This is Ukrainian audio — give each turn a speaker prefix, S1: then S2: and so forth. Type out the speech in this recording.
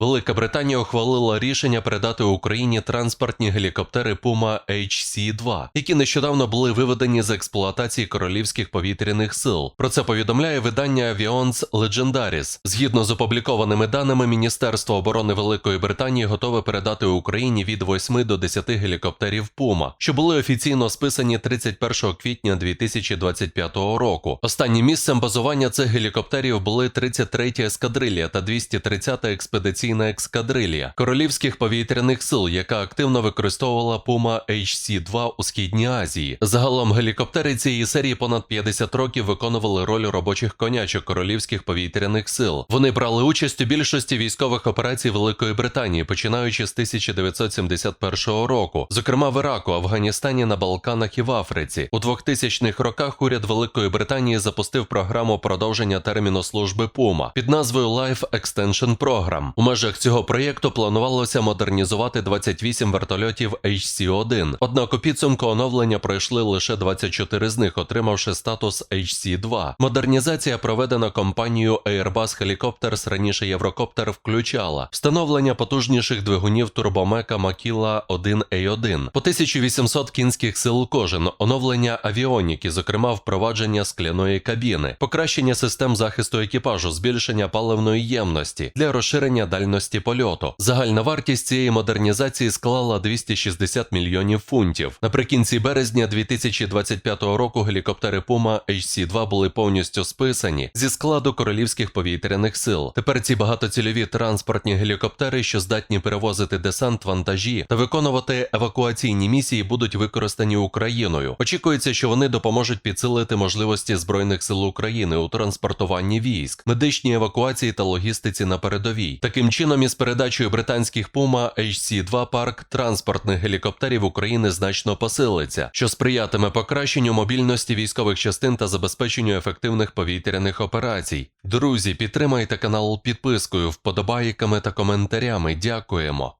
S1: Велика Британія ухвалила рішення передати Україні транспортні гелікоптери Puma HC-2, які нещодавно були виведені з експлуатації королівських повітряних сил. Про це повідомляє видання Avions Legendaris. Згідно з опублікованими даними, Міністерство оборони Великої Британії готове передати Україні від 8 до 10 гелікоптерів Puma, що були офіційно списані 31 квітня 2025 року. Останнім місцем базування цих гелікоптерів були 33 ескадрилія та 230 експедиційна ескадрилія королівських повітряних сил, яка активно використовувала Puma HC-2 у східній Азії. Загалом гелікоптери цієї серії понад 50 років виконували роль робочих конячок королівських повітряних сил. Вони брали участь у більшості військових операцій Великої Британії, починаючи з 1971 року, зокрема в Іраку, Афганістані, на Балканах і в Африці. У 2000-х роках уряд Великої Британії запустив програму продовження терміну служби Puma під назвою Life Extension Program. Межах цього проєкту планувалося модернізувати 28 вертольотів HC-1. Однак у підсумку оновлення пройшли лише 24 з них, отримавши статус HC-2. Модернізація проведена компанією Airbus Helicopters, раніше Єврокоптер включала встановлення потужніших двигунів турбомека Макіла 1A1 по 1800 кінських сил кожен, оновлення авіоніки, зокрема впровадження скляної кабіни, покращення систем захисту екіпажу, збільшення паливної ємності для розширення дальності польоту. Загальна вартість цієї модернізації склала 260 мільйонів фунтів. Наприкінці березня 2025 року гелікоптери Puma HC-2 були повністю списані зі складу королівських повітряних сил. Тепер ці багатоцільові транспортні гелікоптери, що здатні перевозити десант, вантажі та виконувати евакуаційні місії, будуть використані Україною. Очікується, що вони допоможуть підсилити можливості збройних сил України у транспортуванні військ, медичній евакуації та логістиці на передовій. Таким чином, із передачею британських Puma HC-2 парк транспортних гелікоптерів України значно посилиться, що сприятиме покращенню мобільності військових частин та забезпеченню ефективних повітряних операцій. Друзі, підтримайте канал підпискою, вподобайками та коментарями. Дякуємо.